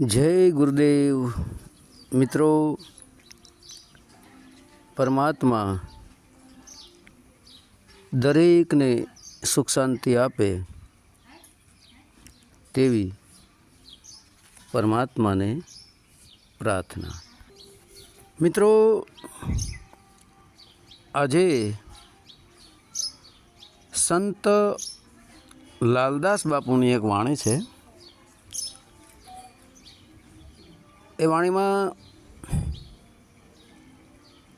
જય ગુરુદેવ. મિત્રો, પરમાત્મા દરેકને સુખ શાંતિ આપે તેવી પરમાત્માને પ્રાર્થના. મિત્રો, આજે સંત લાલદાસ બાપુની એક વાણી છે. એ વાણીમાં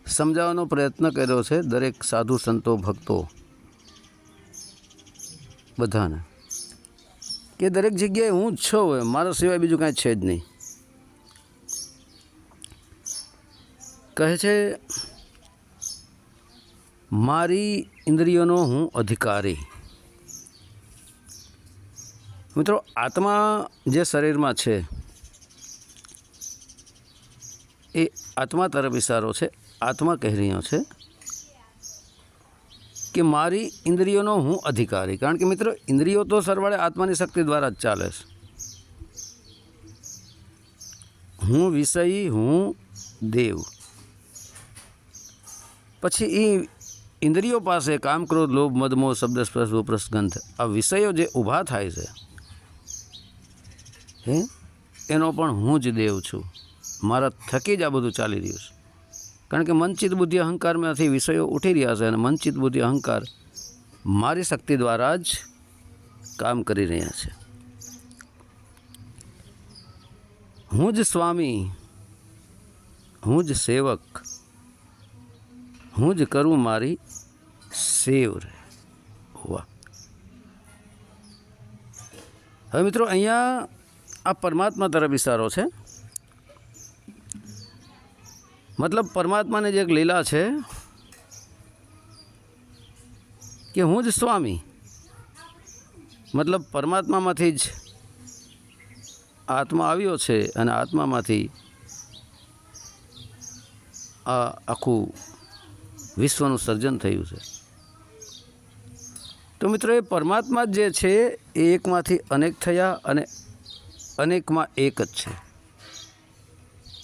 સમજાવવાનો પ્રયત્ન કર્યો છે દરેક સાધુ સંતો, ભક્તો. બધાને. કે દરેક જગ્યાએ હું જ છું મારા સિવાય બીજું કાંઈ છે જ નહીં. કહે છે, મારી ઇન્દ્રિયોનો હું અધિકારી. મિત્રો, આત્મા જે શરીરમાં છે એ આત્મા તરફ ઇશારો છે, આત્મા કહી રહ્યો છે કે મારી ઇન્દ્રિયોનો હું અધિકારી. કારણ કે મિત્રો, ઇન્દ્રિયો તો સરવાળે આત્માની શક્તિ દ્વારા જ ચાલે છે. હું વિષય, હું દેવ. પછી એ ઇન્દ્રિયો પાસે કામ, ક્રોધ, લોભ મદમો શબ્દ, સ્પર્શ રૂપરસ ગંધ, આ વિષયો જે ઊભા થાય છે, હે, એનો પણ હું જ દેવ છું. મારા થકી જ આ બધું ચાલી રહ્યું છે. કારણ કે મનચિત બુદ્ધિ અહંકારમાંથી વિષયો ઉઠી રહ્યા છે અને મનચિત બુદ્ધિ અહંકાર મારી શક્તિ દ્વારા જ કામ કરી રહ્યા છે. હું જ સ્વામી, હું જ સેવક, હું જ કરું મારી સેવ રે વાહ. હવે મિત્રો, અહીંયા આ પરમાત્મા તરફ ઇશારો છે. મતલબ પરમાત્માની જે એક લીલા છે કે હું જ સ્વામી. મતલબ પરમાત્મામાંથી જ આત્મા આવ્યો છે અને આત્મામાંથી આ આખું વિશ્વનું સર્જન થયું છે. તો મિત્રો એ પરમાત્મા જે છે એ એકમાંથી અનેક થયા અને અનેકમાં એક જ છે.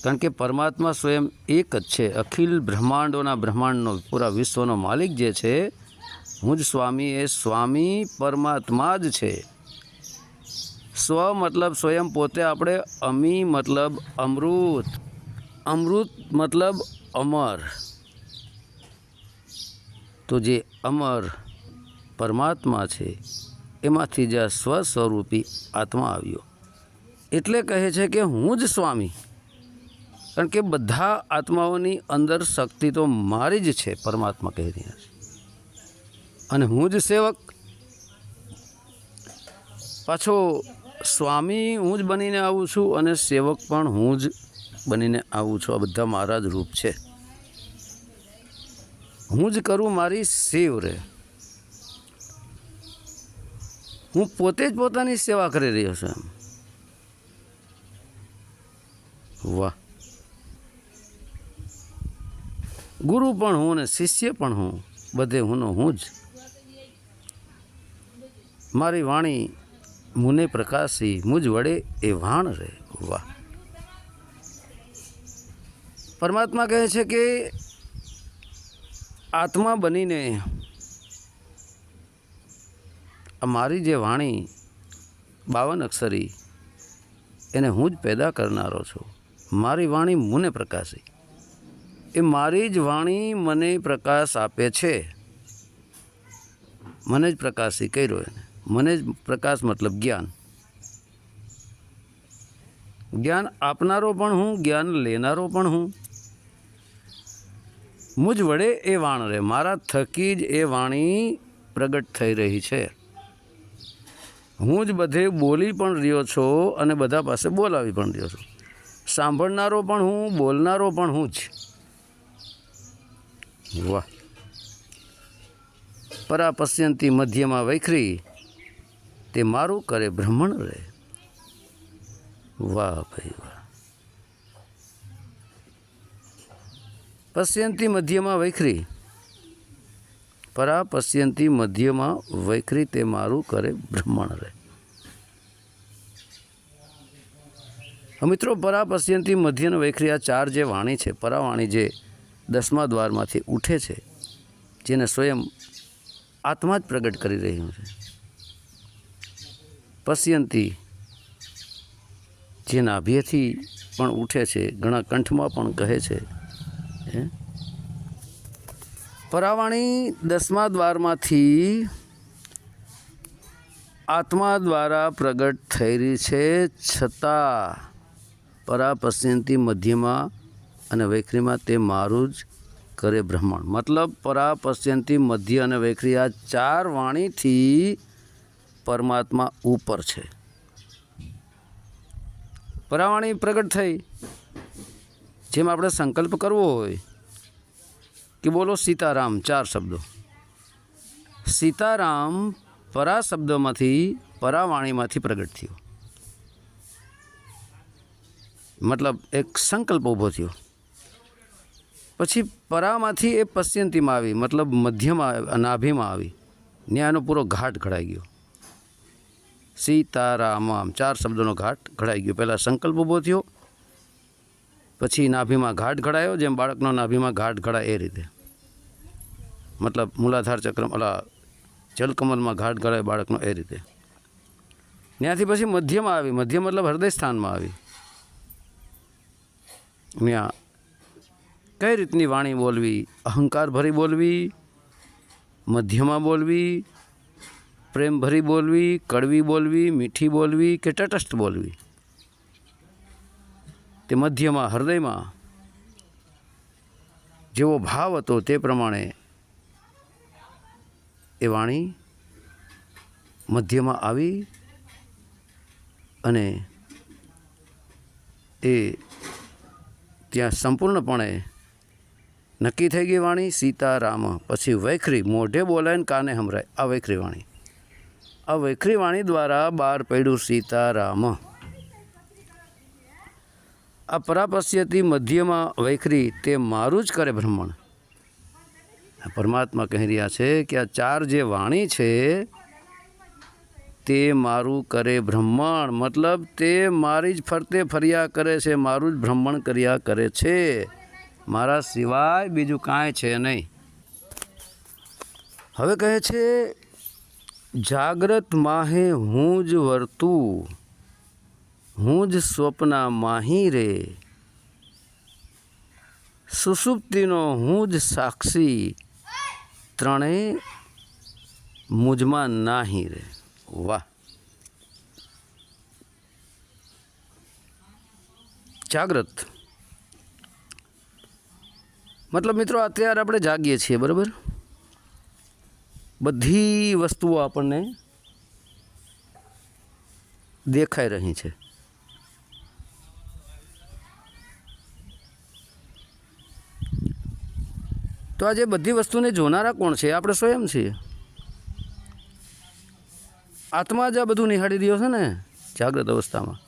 કારણ કે પરમાત્મા સ્વયં એક જ છે. અખિલ બ્રહ્માંડોના બ્રહ્માંડનો પૂરા વિશ્વનો માલિક જે છે, હું જ સ્વામી. એ સ્વામી પરમાત્મા જ છે. સ્વ મતલબ સ્વયં પોતે આપણે, અમી મતલબ અમૃત. અમૃત મતલબ અમર. તો જે અમર પરમાત્મા છે, એમાંથી જ સ્વ સ્વરૂપી આત્મા આવ્યો. એટલે કહે છે કે હું જ સ્વામી. કારણ કે બધા આત્માઓની અંદર શક્તિ તો મારી જ છે, પરમાત્મા કહી રહ્યા છે. અને હું જ સેવક. પાછો સ્વામી હું જ બનીને આવું છું અને સેવક પણ હું જ બનીને આવું છું. આ બધા મારા જ રૂપ છે. હું જ કરું મારી સેવ રે. હું પોતે જ પોતાની સેવા કરી રહ્યો છું એમ. વાહ. ગુરુ પણ હું અને શિષ્ય પણ હું, બધે હુંનો હું જ. મારી વાણી મુને પ્રકાશી, મુજ વડે એ વાણ રે. વાહ. પરમાત્મા કહે છે કે આત્મા બનીને મારી જે વાણી બાવન અક્ષરી, એને હું જ પેદા કરનારો છું. મારી વાણી મુને પ્રકાશી. એ મારી જ વાણી મને પ્રકાશ આપે છે. મને જ પ્રકાશી કર્યો એને. મને જ પ્રકાશ મતલબ જ્ઞાન. જ્ઞાન આપનારો પણ હું, જ્ઞાન લેનારો પણ હું. મુજ વડે એ વાણ રહે. મારા થકી જ એ વાણી પ્રગટ થઈ રહી છે. હું જ બધે બોલી પણ રહ્યો છો અને બધા પાસે બોલાવી પણ રહ્યો છું. સાંભળનારો પણ હું, બોલનારો પણ હું જ. વાહ. પરા પશ્યંતી મધ્યમાં વૈખરી. તે મારું કરે બ્રહ્મણ રે. વાહ ભાઈ વાહ. પશ્યંતી મધ્યમાં વૈખરી. પરા પશ્યંતી મધ્યમાં વૈખરી તે મારું કરે બ્રહ્મણ રે. મિત્રો પરા પશ્યંતી મધ્યનો વૈખરી આ ચાર જે વાણી છે, પરાવાણી જે દસમા દ્વારમાંથી ઉઠે છે, જેને સ્વયં આત્મા જ પ્રગટ કરી રહ્યું છે પશ્યંતી જે નાભ્યથી પણ ઉઠે છે, ઘણા કંઠમાં પણ કહે છે? પરાવાણી દસમા દ્વારમાંથી આત્મા દ્વારા પ્રગટ થઈ રહી છે, છતાં પરા પશ્યંતી મધ્યમાં અને વૈખરીમાં તે મારું જ કરે બ્રહ્મણ મતલબ પરા પશ્યંતી મધ્ય અને વૈખરી આ ચાર વાણીથી પરમાત્મા ઉપર છે. પરાવાણી પ્રગટ થઈ. જેમ આપણે સંકલ્પ કરવો હોય કે બોલો સીતારામ ચાર શબ્દો. સીતારામ પરા શબ્દોમાંથી પરાવાણીમાંથી પ્રગટ થયો. મતલબ એક સંકલ્પ ઊભો થયો. પછી પરામાંથી એ પશ્ચિંતીમાં આવી, મતલબ મધ્યમાં નાભીમાં આવી. ન્યાયનો પૂરો ઘાટ ઘડાઈ ગયો. સીતારામ આમ ચાર શબ્દોનો ઘાટ ઘડાઈ ગયો. પહેલાં સંકલ્પ ઊભો થયો, પછી નાભીમાં ઘાટ ઘડાયો, જેમ બાળકનો નાભીમાં ઘાટ ઘડાય એ રીતે. મતલબ મૂલાધાર ચક્ર ઓલા જલકમલમાં ઘાટ ઘડાય બાળકનો એ રીતે. ત્યાંથી પછી મધ્યમાં આવી, મધ્ય મતલબ હૃદય સ્થાનમાં આવી. ત્યાં કઈ રીતની વાણી બોલવી? અહંકાર ભરી બોલવી, મધ્યમાં બોલવી, પ્રેમ ભરી બોલવી, કડવી બોલવી, મીઠી બોલવી કે તટસ્થ બોલવી? તે મધ્યમાં, હૃદયમાં જેવો ભાવ હતો તે પ્રમાણે એ વાણી મધ્યમાં આવી અને એ ત્યાં સંપૂર્ણપણે નક્કી થઈ ગઈ વાણી, સીતારામ. પછી વૈખરી, મોઢે બોલાય કાને સંભળાય? આ વૈખરી વાણી. આ વૈખરી વાણી દ્વારા બહાર પડ્યું સીતારામ. આ પરાપશ્યથી મધ્યમાં વૈખરી, તે મારું જ કરે બ્રહ્મણ. પરમાત્મા કહી રહ્યા છે કે આ ચાર જે વાણી છે, તે મારું કરે બ્રહ્મણ. મતલબ તે મારી જ ફરતે ફર્યા કરે છે, મારું જ બ્રહ્મણ કર્યા કરે છે. મારા સિવાય બીજું કાંઈ છે નહીં. હવે કહે છે, જાગ્રત માહે હું જ વર્તું, હું જ સ્વપ્ના માહી રે. સુસુપ્તિનો હું જ સાક્ષી ત્રણેય મુજમાં નાહી રે. વાહ. જાગ્રત. મતલબ મિત્રો અત્યારે આપણે જાગીએ છીએ, બરાબર? બધી વસ્તુઓ આપણને દેખાઈ રહી છે. તો આજે બધી વસ્તુને જોનારા કોણ છે? આપણે સ્વયં છીએ. આત્મા જ આ બધું નિહાળી રહ્યો છે ને? જાગ્રત અવસ્થામાં.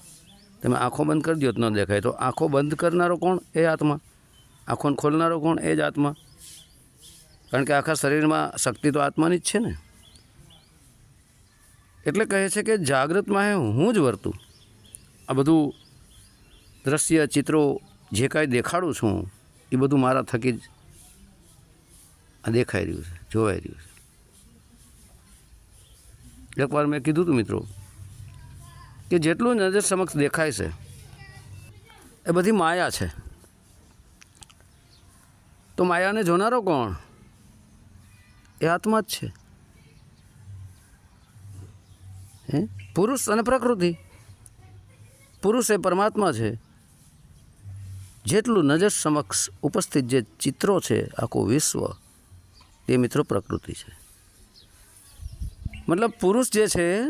તમે આંખો બંધ કરી દો તો ન દેખાય તો. આંખો બંધ કરનારો કોણ? એ આત્મા. આંખોને ખોલનારો કોણ? એ જ આત્મા. કારણ કે આખા શરીરમાં શક્તિ તો આત્માની જ છે ને. એટલે કહે છે કે જાગૃતમાં હે, હું જ વર્તું. આ બધું દ્રશ્ય, ચિત્રો, જે કાંઈ દેખાડું છું, એ બધું મારા થકી જ આ દેખાઈ રહ્યું છે, જોવાઈ રહ્યું છે. એકવાર મેં કીધું હતું મિત્રો કે જેટલું નજર સમક્ષ દેખાય છે, એ બધી માયા છે. તો માયાને જોનારો કોણ? એ આત્મા જ છે. હે? પુરુષ અને પ્રકૃતિ. પુરુષ એ પરમાત્મા છે. જેટલું નજર સમક્ષ ઉપસ્થિત જે ચિત્રો છે, આખું વિશ્વ, તે મિત્રો પ્રકૃતિ છે. મતલબ પુરુષ જે છે,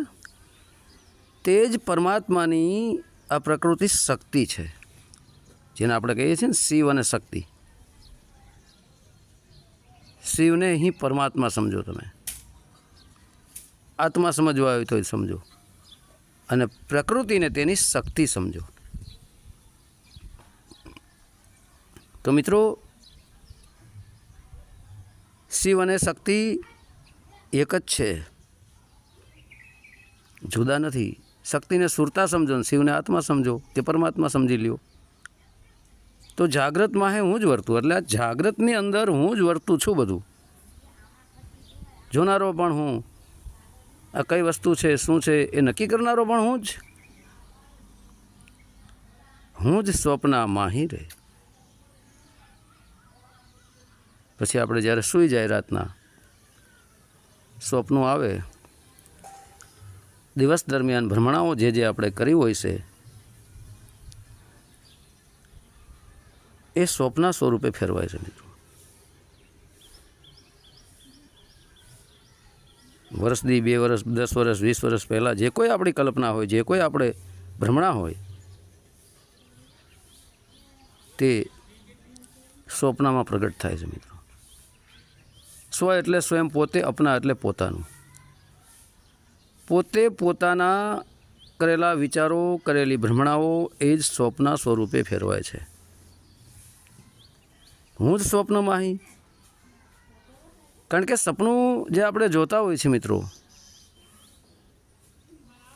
તે જ પરમાત્માની આ પ્રકૃતિ શક્તિ છે. જેને આપણે કહીએ છીએ ને શિવ અને શક્તિ. શિવને અહીં પરમાત્મા સમજો તમે. આત્મા સમજવા હોય તો એ સમજો. અને પ્રકૃતિને તેની શક્તિ સમજો. તો મિત્રો, શિવ અને શક્તિ એક જ છે. જુદા નથી. શક્તિને સુરતા સમજો શિવને આત્મા સમજો. કે પરમાત્મા સમજી લ્યો. તો જાગ્રતમાં હે હું જ વર્તું, એટલે આ જાગ્રતની અંદર હું જ વર્તું છું બધું. જોનારો પણ હું. આ કઈ વસ્તુ છે, શું છે, એ નક્કી કરનારો પણ હું જ. હું જ સ્વપ્ના માહી રે. પછી આપણે જ્યારે સૂઈ જાય રાતના, સ્વપ્નો આવે. દિવસ દરમિયાન ભ્રમણાઓ જે જે આપણે કરી હોય છે એ સ્વપ્ના સ્વરૂપે ફેરવાય છે મિત્રો. વર્ષ દી, બે વર્ષ, દસ વર્ષ, વીસ વર્ષ પહેલાં જે કોઈ આપણી કલ્પના હોય, જે કોઈ આપણે ભ્રમણા હોય, તે સ્વપ્નમાં પ્રગટ થાય છે મિત્રો. સ્વ એટલે સ્વયં પોતે, અપના એટલે પોતાનું. પોતે પોતાના કરેલા વિચારો, કરેલી ભ્રમણાઓ એ જ સ્વપ્ન સ્વરૂપે ફેરવાય છે. હું જ સ્વપ્નમાં અહીં કારણ કે સપનું જે આપણે જોતા હોય છે મિત્રો,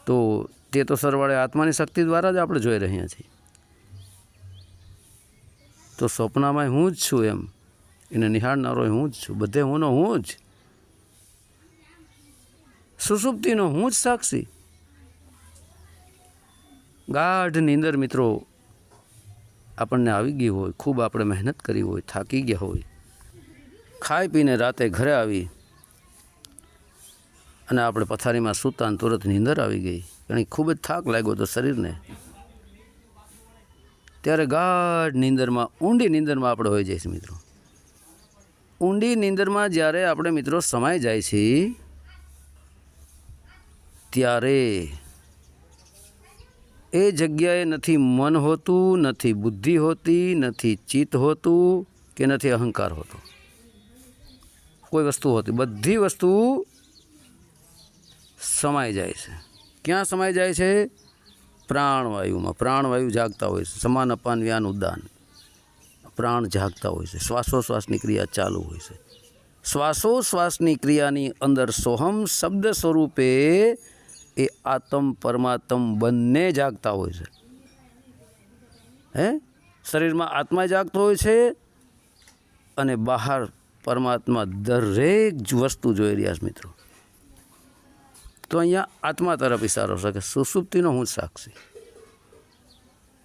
તો તે તો સરવાળે આત્માની શક્તિ દ્વારા જ આપણે જોઈ રહ્યા છીએ. તો સ્વપ્નમાં હું જ છું એમ, એને નિહાળનારો હું જ છું, બધે હુંનો હું જ. સુસુપ્તિનો હું જ સાક્ષી. ગાઢ નીંદર મિત્રો આપણને આવી ગઈ હોય, ખૂબ આપણે મહેનત કરી હોય, થાકી ગયા હોય. ખાઈ પીને રાતે ઘરે આવી અને આપણે પથારીમાં સૂતા ને તુરત નીંદર આવી ગઈ. ઘણી ખૂબ જ થાક લાગ્યો તો શરીરને. ત્યારે ગાઢ નીંદરમાં, ઊંડી નીંદરમાં આપણે હોઈ જઈશું મિત્રો. ઊંડી નીંદરમાં જ્યારે આપણે મિત્રો સમાઈ જાય છે ત્યારે એ જગ્યાએ નથી મન હોતું, નથી બુદ્ધિ હોતી, નથી ચિત્ત હોતું કે નથી અહંકાર હોતો. કોઈ વસ્તુ હોતી, બધી વસ્તુ સમાઈ જાય છે. ક્યાં સમાઈ જાય છે? પ્રાણવાયુમાં. પ્રાણવાયુ જાગતા હોય છે. સમાન અપાન વ્યાન ઉદાન પ્રાણ જાગતા હોય છે. શ્વાસોશ્વાસની ક્રિયા ચાલુ હોય છે. શ્વાસોશ્વાસની ક્રિયાની અંદર સોહમ શબ્દ સ્વરૂપે એ આત્મ પરમાત્મ બંને જાગતા હોય છે. હે? શરીરમાં આત્મા જાગતો હોય છે અને બહાર પરમાત્મા દરેક જ વસ્તુ જોઈ રહ્યા છે મિત્રો. તો અહીંયા આત્મા તરફ ઇશારો છે સુસુપ્તિનો હું સાક્ષી.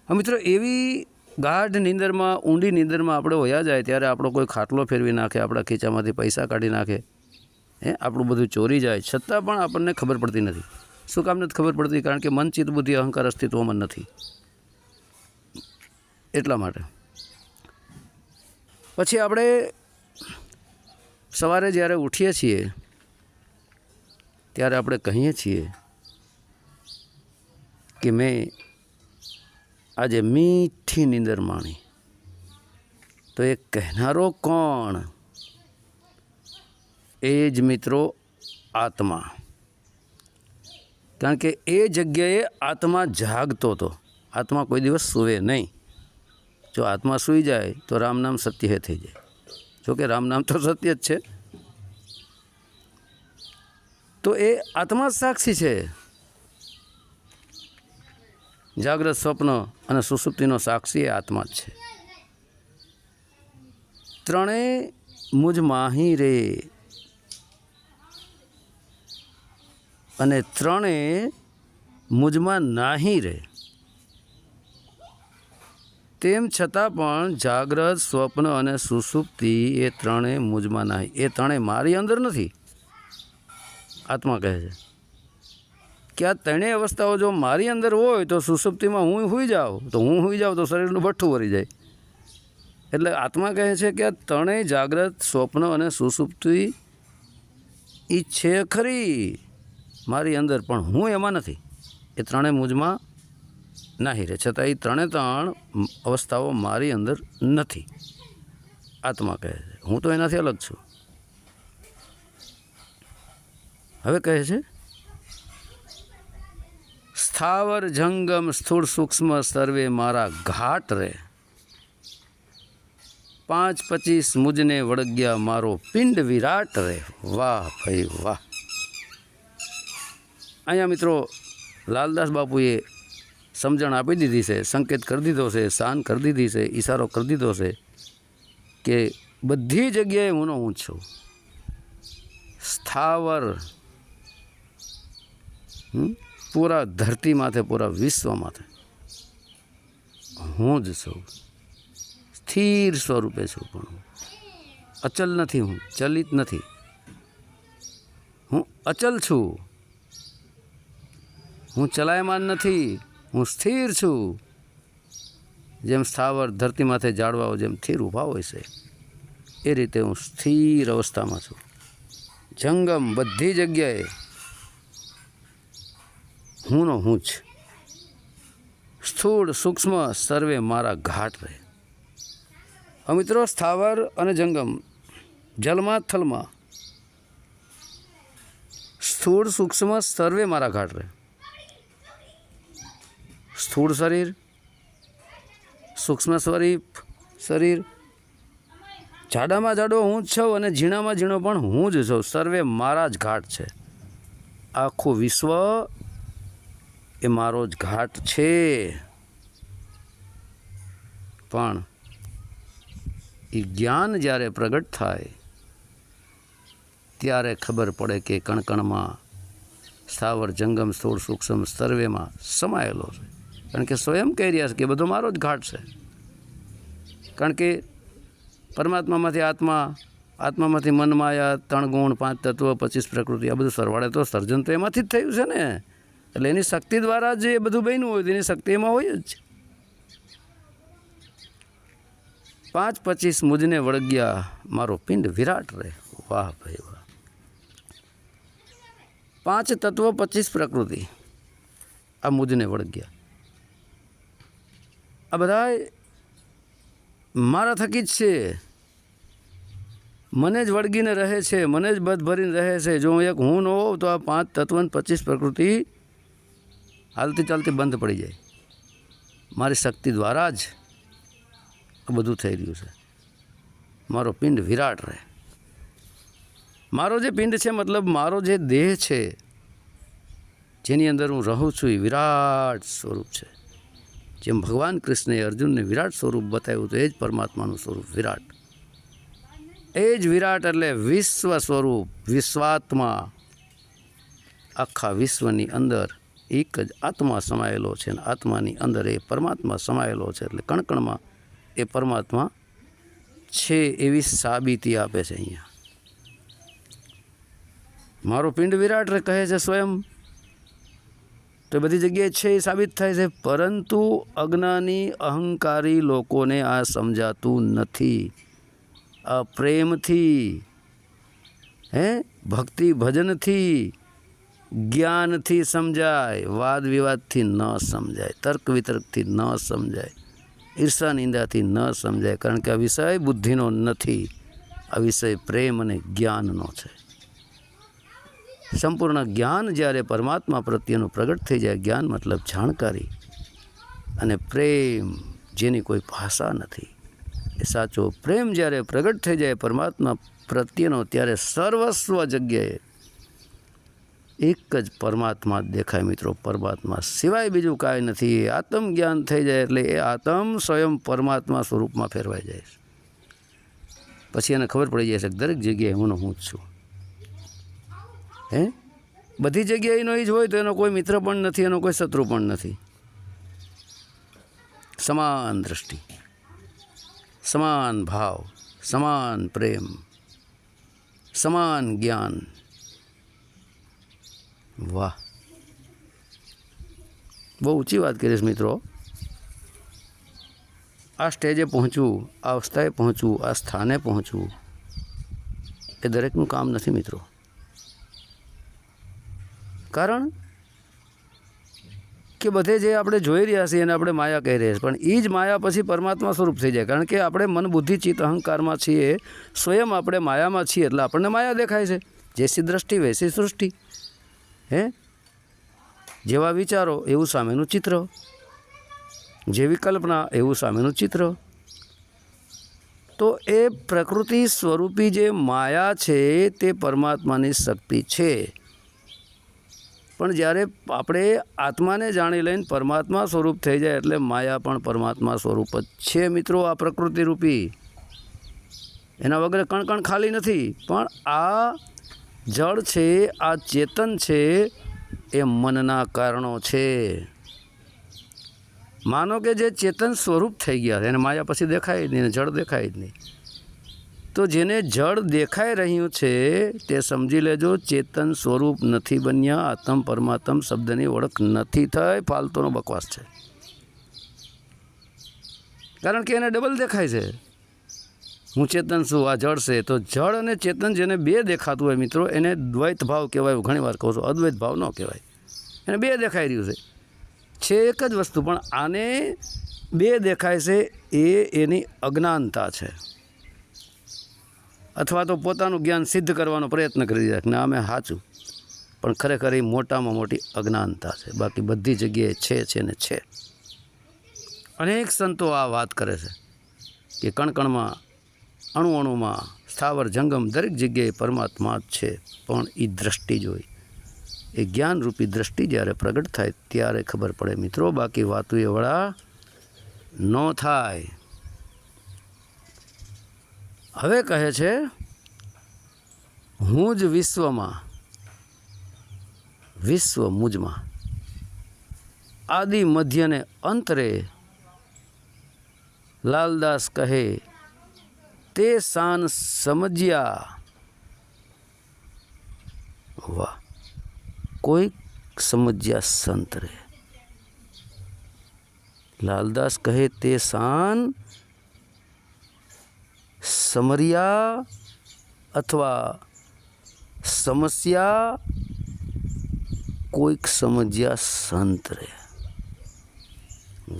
હા મિત્રો, એવી ગાઢ નીંદરમાં, ઊંડી નીંદરમાં આપણે વયા જાય ત્યારે આપણો કોઈ ખાટલો ફેરવી નાખે, આપણા ખીચામાંથી પૈસા કાઢી નાખે, હે? આપણું બધું ચોરી જાય, છતાં પણ આપણને ખબર પડતી નથી. શું કામ નથી ખબર પડતી? કારણ કે મન, ચિત્ત, બુદ્ધિ, અહંકાર અસ્તિત્વમાં નથી. એટલા માટે. પછી આપણે સવારે જ્યારે ઉઠીએ છીએ, ત્યારે આપણે કહીએ છીએ કે મેં આજે મીઠી નીંદર માણી. તો એ કહેનારો કોણ? એ જ મિત્રો આત્મા. કારણ કે એ જગ્યાએ આત્મા જાગતો હતો. આત્મા કોઈ દિવસ સૂવે નહીં. જો આત્મા સૂઈ જાય, તો રામ નામ સત્ય થઈ જાય. જોકે રામનામ રામ નામ તો સત્ય જ છે. તો એ આત્મા સાક્ષી છે. જાગ્રત સ્વપ્ન અને સુસુપ્તિનો સાક્ષી એ આત્મા જ છે. ત્રણેય મુજ માહી રે. અને ત્રણેય મુજમાં નાહી રહે. તેમ છતાં પણ જાગ્રત, સ્વપ્ન અને સુસુપ્તિ એ ત્રણેય મુજમાં નાહી, એ ત્રણેય મારી અંદર નથી. આત્મા કહે છે કે આ ત્રણેય અવસ્થાઓ જો મારી અંદર હોય તો સુસુપ્તિમાં હું હોઈ જાઉં, તો હું હોઈ જાઉં તો શરીરનું ભઠ્ઠું વરી જાય. એટલે આત્મા કહે છે કે આ ત્રણેય જાગ્રત, સ્વપ્ન અને સુસુપ્તિ એ છે ખરી. મારી અંદર પણ હું એમાં નથી. એ ત્રણેય મુજમાં નાહી રહે. છતાં એ ત્રણે ત્રણ અવસ્થાઓ મારી અંદર નથી. આત્મા કહે છે. હું તો એનાથી અલગ છું. હવે કહે છે, સ્થાવર જંગમ સ્થૂળ સૂક્ષ્મ સર્વે મારા ઘાટ રે. પાંચ પચીસ મુજને વળગ્યા મારો પિંડ વિરાટ રે. વાહ ભાઈ વાહ. અહીંયા મિત્રો લાલદાસ બાપુએ સમજણ આપી દીધી છે, સંકેત કરી દીધો છે શાન કરી દીધી છે, ઈશારો કરી દીધો છે કે બધી જગ્યાએ હુંનો હું છું. સ્થાવર? પૂરા ધરતી માથે, પૂરા વિશ્વ માથે હું જ છું. સ્થિર સ્વરૂપે છું પણ અચલ નથી હું, ચલિત નથી. હું અચલ છું. હું ચલાયમાન નથી, હું સ્થિર છું. જેમ સ્થાવર ધરતી માથે ઝાડવાઓ જેમ સ્થિર ઊભા હોય છે. એ રીતે હું સ્થિર અવસ્થામાં છું. જંગમ બધી જગ્યાએ હુંનો હું જ. સ્થૂળ સૂક્ષ્મ સર્વે મારા ઘાટ રહે. મિત્રો સ્થાવર અને જંગમ જલમાં થલમાં સ્થૂળ સૂક્ષ્મ સર્વે મારા ઘાટ રહે. સ્થૂળ શરીર સૂક્ષ્મ સ્વરૂપ શરીર જાડામાં જાડો હું જ છું અને ઝીણામાં ઝીણો પણ હું જ છું. સર્વે મારા જ ઘાટ છે. આખું વિશ્વ એ મારો જ ઘાટ છે. પણ એ જ્ઞાન જ્યારે પ્રગટ થાય, ત્યારે ખબર પડે કે કણકણમાં સ્થાવર જંગમ સ્થૂળ સૂક્ષ્મ સર્વેમાં સમાયેલો છે. કારણ કે સ્વયં કહી રહ્યા છે કે બધો મારો જ ઘાટ છે. કારણ કે પરમાત્મામાંથી આત્મા, આત્મામાંથી મનમાં માયા, ત્રણ ગુણ, પાંચ તત્વ, પચીસ પ્રકૃતિ, આ બધું સરવાળે તો સર્જન તો એમાંથી જ થયું છે ને. એટલે એની શક્તિ દ્વારા જે બધું બન્યું હોય તેની શક્તિ એમાં હોય જ. પાંચ પચીસ મુજને વળગ્યા, મારો પિંડ વિરાટ રહે. વાહ ભાઈ વાહ. પાંચ તત્વ, પચીસ પ્રકૃતિ, આ મુજને વળગ્યા. આ બધા મારા થકી જ છે. મને જ વળગીને રહે છે, મને જ બધ ભરીને રહે છે. જો એક હું ન હોઉં તો આ પાંચ તત્વન પચીસ પ્રકૃતિ હાલતી ચાલતી બંધ પડી જાય. મારી શક્તિ દ્વારા જ આ બધું થઈ રહ્યું છે. મારો પિંડ વિરાટ રહે. મારો જે પિંડ છે, મતલબ મારો જે દેહ છે, જેની અંદર હું રહું છું, એ વિરાટ સ્વરૂપ છે. જેમ ભગવાન કૃષ્ણએ અર્જુનને વિરાટ સ્વરૂપ બતાવ્યું તો એ જ પરમાત્માનું સ્વરૂપ વિરાટ. એ જ વિરાટ એટલે વિશ્વ સ્વરૂપ, વિશ્વાત્મા. આખા વિશ્વની અંદર એક જ આત્મા સમાયેલો છે અને આત્માની અંદર એ પરમાત્મા સમાયેલો છે એટલે કણકણમાં એ પરમાત્મા છે એવી સાબિતી આપે છે અહીંયા. મારો પિંડ વિરાટ કહે છે સ્વયં તો બધી જગ્યાએ છે એ સાબિત થાય છે, પરંતુ અજ્ઞાની, અહંકારી લોકોને આ સમજાતું નથી. આ પ્રેમથી, હે? ભક્તિ, ભજનથી, જ્ઞાનથી સમજાય વાદ વિવાદથી ન સમજાય તર્ક વિતર્કથી ન સમજાય, ઈર્ષા, નિંદાથી ન સમજાય, કારણ કે આ વિષય બુદ્ધિનો નથી, આ વિષય પ્રેમ અને જ્ઞાનનો છે. સંપૂર્ણ જ્ઞાન જ્યારે પરમાત્મા પ્રત્યેનું પ્રગટ થઈ જાય, જ્ઞાન મતલબ જાણકારી અને પ્રેમ જેની કોઈ ભાષા નથી. એ સાચો પ્રેમ જ્યારે પ્રગટ થઈ જાય પરમાત્મા પ્રત્યેનો, ત્યારે સર્વસ્વ જગ્યાએ એક જ પરમાત્મા દેખાય મિત્રો. પરમાત્મા સિવાય બીજું કાંઈ નથી. આત્મ જ્ઞાન થઈ જાય એટલે એ આત્મ સ્વયં પરમાત્મા સ્વરૂપમાં ફેરવાઈ જાય પછી એને ખબર પડી જાય છે દરેક જગ્યાએ હું હું જ છું. હે? બધી જગ્યાએ એનો એ જ હોય તો એનો કોઈ મિત્ર પણ નથી, એનો કોઈ શત્રુ પણ નથી. સમાન દ્રષ્ટિ, સમાન ભાવ, સમાન પ્રેમ, સમાન જ્ઞાન. વાહ. બહુ ઊંચી વાત કરીશ મિત્રો. આ સ્ટેજે પહોંચવું આ અવસ્થાએ પહોંચવું આ સ્થાને પહોંચવું એ દરેકનું કામ નથી મિત્રો. કારણ કે બધે જે આપણે જોઈ રહ્યા છીએ એને આપણે માયા કહી રહ્યા છીએ. પણ એ જ માયા પછી પરમાત્મા સ્વરૂપ થઈ જાય. કારણ કે આપણે મન, બુદ્ધિ, ચિત્ત, અહંકારમાં છીએ, સ્વયં આપણે માયામાં છીએ એટલે આપણને માયા દેખાય છે. જેસી દ્રષ્ટિ, વૈસી સૃષ્ટિ. હે? જેવા વિચારો, એવું સામેનું ચિત્ર. જેવી કલ્પના, એવું સામેનું ચિત્ર. તો એ પ્રકૃતિ સ્વરૂપી જે માયા છે, તે પરમાત્માની શક્તિ છે. પણ જ્યારે આપણે આત્માને જાણી લઈને પરમાત્મા સ્વરૂપ થઈ જાય એટલે માયા પણ પરમાત્મા સ્વરૂપ જ છે મિત્રો આ પ્રકૃતિ રૂપી. એના વગર કણ કણ ખાલી નથી, પણ આ જળ છે, આ ચેતન છે, એ મનના કારણો છે. માનો કે જે ચેતન સ્વરૂપ થઈ ગયા, એને માયા પછી દેખાય જ નહીં જળ દેખાય જ નહીં. તો જેને જળ દેખાઈ રહ્યું છે, તે સમજી લેજો, ચેતન સ્વરૂપ નથી બન્યા, આત્મ પરમાત્મ શબ્દની ઓળખ નથી થઈ, ફાલતુનો બકવાસ છે. કારણ કે એને ડબલ દેખાય છે. હું ચેતન છું, આ જળ છે, તો જળ અને ચેતન જેને બે દેખાતું હોય મિત્રો, એને દ્વૈત ભાવ કહેવાય ઘણી વાર કહું છું, અદ્વૈત ભાવ ન કહેવાય. એને બે દેખાઈ રહ્યું છે. છે એક જ વસ્તુ, પણ આને બે દેખાય છે, એ એની અજ્ઞાનતા છે. અથવા તો પોતાનું જ્ઞાન સિદ્ધ કરવાનો પ્રયત્ન કરી રહ્યા ના અમે સાચું. પણ ખરેખર એ મોટામાં મોટી અજ્ઞાનતા છે. બાકી બધી જગ્યાએ છે છે ને છે. અનેક સંતો આ વાત કરે છે કે કણકણમાં અણુ અણુમાં સ્થાવર જંગમ દરેક જગ્યાએ પરમાત્મા જ છે. પણ એ દ્રષ્ટિ જોઈ એ જ્ઞાનરૂપી દ્રષ્ટિ જ્યારે પ્રગટ થાય ત્યારે ખબર પડે. મિત્રો, બાકી વાતું એ વળા ન થાય. હવે કહે છે, હું જ વિશ્વમાં વિશ્વ મુજમાં આદિ મધ્યને અંતરે લાલદાસ કહે, તે શાન સમજ્યા. વાહ કોઈ સમજ્યા સંતરે. લાલદાસ કહે, તે શાન સમર્યા અથવા સમસ્યા કોઈક સમજ્યા સંત રહે.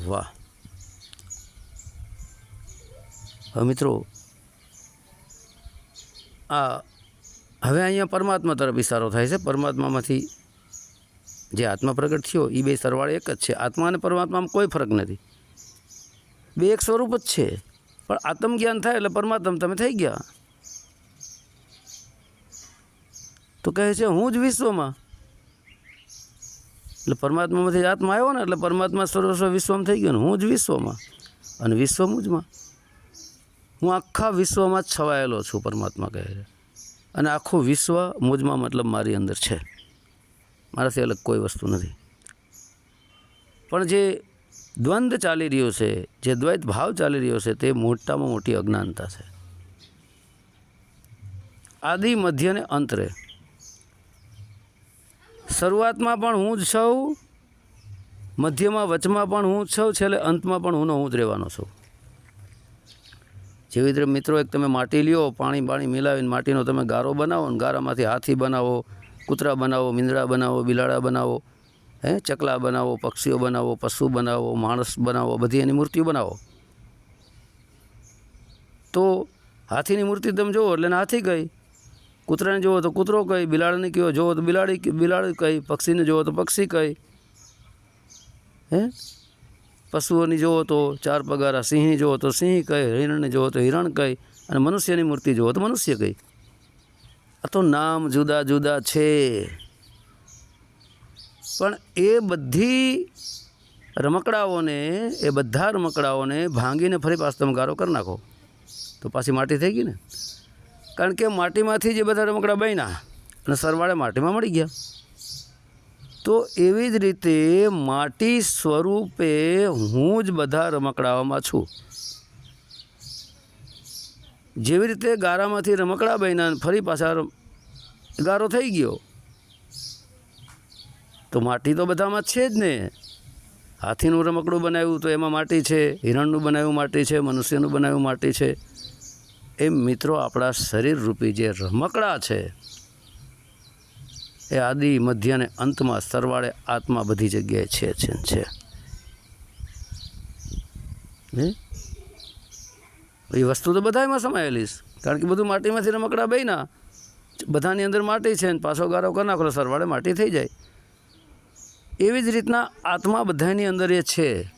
વાહ. હવે મિત્રો, આ હવે અહીંયા પરમાત્મા તરફ ઇશારો થાય છે. પરમાત્મામાંથી જે આત્મા પ્રગટ થયો એ બે સરવાળે એક જ છે. આત્મા અને પરમાત્મામાં કોઈ ફરક નથી. બે એક સ્વરૂપ જ છે. પણ આત્મ જ્ઞાન થાય એટલે પરમાત્મા તમે થઈ ગયા. તો કહે છે, હું જ વિશ્વમાં. એટલે પરમાત્મામાંથી આત્મા આવ્યો ને એટલે પરમાત્મા સર્વસ્વ વિશ્વમાં થઈ ગયો ને હું જ વિશ્વમાં. અને વિશ્વ મુજમાં હું આખા વિશ્વમાં છવાયેલો છું, પરમાત્મા કહે છે. અને આખું વિશ્વ મુજમાં મતલબ મારી અંદર છે. મારાથી અલગ કોઈ વસ્તુ નથી. પણ જે દ્વંદ્વ ચાલી રહ્યો છે, જે દ્વૈત ભાવ ચાલી રહ્યો છે, તે મોટામાં મોટી અજ્ઞાનતા છે. આદિ, મધ્ય ને અંતરે શરૂઆતમાં પણ હું જ છું, મધ્યમાં, વચમાં પણ હું જ છું, છેલ્લે અંતમાં પણ હું હું જ રહેવાનો છું. જેવી રીતે મિત્રો, એક તમે માટી લ્યો, પાણી પાણી મિલાવીને માટીનો તમે ગારો બનાવો ને ગારામાંથી હાથી બનાવો, કૂતરા બનાવો, મીંદડા બનાવો, બિલાડા બનાવો હે? ચકલા બનાવો, પક્ષીઓ બનાવો, પશુ બનાવો, માણસ બનાવો, બધી એની મૂર્તિઓ બનાવો. તો હાથીની મૂર્તિ તમે જુઓ એટલે હાથી કહી કૂતરાને જુઓ તો કૂતરો કહી બિલાડીને કયો જુઓ તો બિલાડી બિલાડી કહી પક્ષીને જુઓ તો પક્ષી કહી હે? પશુઓની જુઓ તો ચાર પગારા, સિંહની જુઓ તો સિંહ કહે હિરણને જુઓ તો હિરણ કહી અને મનુષ્યની મૂર્તિ જુઓ તો મનુષ્ય કહી આ તો નામ જુદા જુદા છે. પણ એ બધી રમકડાઓને, એ બધા રમકડાઓને ભાંગીને ફરી પાછો તમે ગારો કરી નાખો. તો પાછી માટી થઈ ગઈ ને. કારણ કે માટીમાંથી જે બધા રમકડા બન્યા અને સરવાળે માટીમાં મળી ગયા. તો એવી જ રીતે માટી સ્વરૂપે હું જ બધા રમકડાઓમાં છું. જેવી રીતે ગારામાંથી રમકડા બન્યા ફરી પાછા ગારો થઈ ગયો તો માટી તો બધામાં છે જ ને. હાથીનું રમકડું બનાવ્યું તો એમાં માટી છે, હિરણનું બનાવ્યું માટી છે, મનુષ્યનું બનાવ્યું માટી છે. એમ મિત્રો આપણા શરીર રૂપી જે રમકડા છે, એ આદિ, મધ્ય અને અંતમાં સરવાળે આત્મા બધી જગ્યાએ છે છે. છે? એ વસ્તુ તો બધામાં સમાયેલી છે, કારણ કે બધું માટીમાંથી રમકડા બન્યા. બધાની અંદર માટી છે ને, પાછો ગારો કરી નાખો સરવાળે માટી થઈ જાય. એવી જ રીતના આત્મા બધાની અંદર એ છે.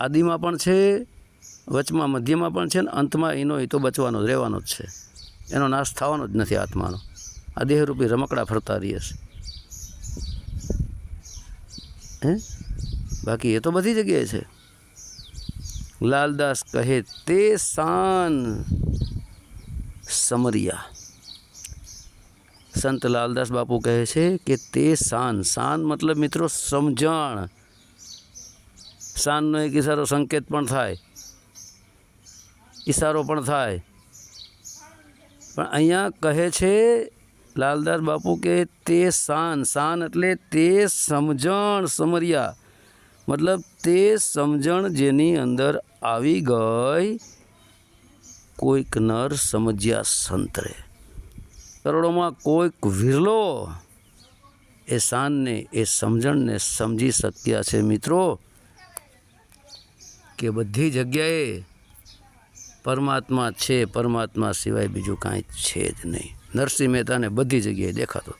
આદિમાં પણ છે, વચમાં, મધ્યમાં પણ છે ને અંતમાં એનો એ તો બચવાનો જ, રહેવાનો જ છે. એનો નાશ થવાનો જ નથી આત્માનો. આ દેહરૂપી રમકડા ફરતા રહીએ છે. હે? બાકી એ તો બધી જગ્યાએ છે. લાલદાસ કહે, તે શાન સમરિયા. સંત લાલદાસ બાપુ કહે છે કે તે શાન શાન મતલબ મિત્રો સમજણ. શાનનો એક ઈશારો સંકેત પણ થાય. ઈશારો પણ થાય. પણ અહીંયા કહે છે લાલદાસ બાપુ કે તે શાન શાન એટલે તે સમજણ સમરિયા. મતલબ તે સમજણ જેની અંદર આવી ગઈ, કોઈક નર સમજ્યા સંતરે કરોડોમાં કોઈક વિરલો. એ શાનને એ સમજણને સમજી શક્યા છે મિત્રો. કે બધી જગ્યાએ પરમાત્મા છે, પરમાત્મા સિવાય બીજું કાંઈ છે જ નહીં. નરસિંહ મહેતાને બધી જગ્યાએ દેખાતો.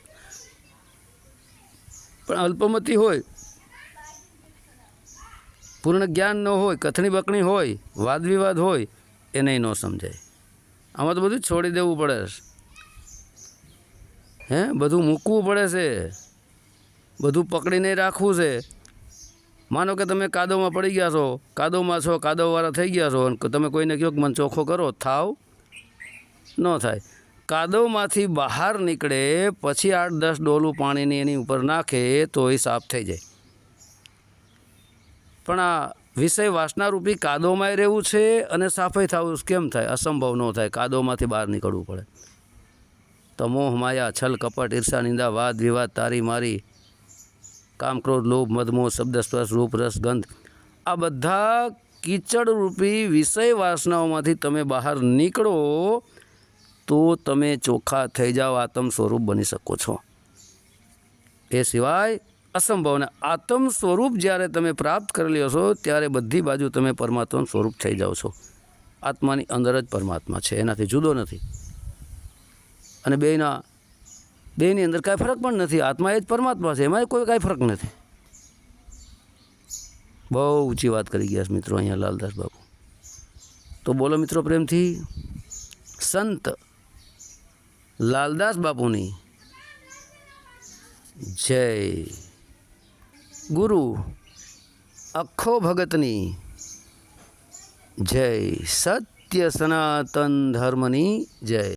પણ અલ્પમતી હોય, પૂર્ણ જ્ઞાન ન હોય, કથણી બકણી હોય વાદ વિવાદ હોય, એને ન સમજાય. આમાં તો બધું છોડી દેવું પડે. હે? બધું મૂકવું પડે છે. બધું પકડીને રાખવું છે. માનો કે તમે કાદવમાં પડી ગયા છો. કાદવમાં છો, કાદવવાળા થઈ ગયા છો. અને તમે કોઈને કહો કે મને ચોખ્ખો કરો, થાવ. ન થાય. કાદવમાંથી બહાર નીકળે, પછી આઠ, દસ ડોલું પાણીની એની ઉપર નાખે, તો એ સાફ થઈ જાય. પણ આ વિષય વાસનારૂપી કાદવમાંય રહેવું છે અને સાફે થવું કેમ થાય? અસંભવ ન થાય. કાદવમાંથી બહાર નીકળવું પડે. તો મોહ માયા, છલ કપટ, ઈર્ષા, નિંદા, વાદ, વિવાદ, તારી મારી, કામ લોભ મદમોહ શબ્દ, સ્પર્શ, રૂપ, રસ, ગંધ, આ બધા કીચડરૂપી વિષય વાસનાઓમાંથી તમે બહાર નીકળો તો તમે ચોખ્ખા થઈ જાઓ, આત્મ સ્વરૂપ બની શકો છો. એ સિવાય અસંભવ ને આત્મ સ્વરૂપ જ્યારે તમે પ્રાપ્ત કરી હશો, ત્યારે બધી બાજુ તમે પરમાત્માનું સ્વરૂપ થઈ જાઓ છો. આત્માની અંદર જ પરમાત્મા છે, એનાથી જુદો નથી. અને બેના બેની અંદર કાંઈ ફરક પણ નથી. આત્મા એ જ પરમાત્મા છે. એમાં કોઈ કાંઈ ફરક નથી. બહુ ઊંચી વાત કરી ગયા મિત્રો અહીંયા લાલદાસ બાપુ. તો બોલો મિત્રો પ્રેમથી. સંત લાલદાસ બાપુની જય. ગુરુ અખો ભગતની જય. સત્ય સનાતન ધર્મની જય.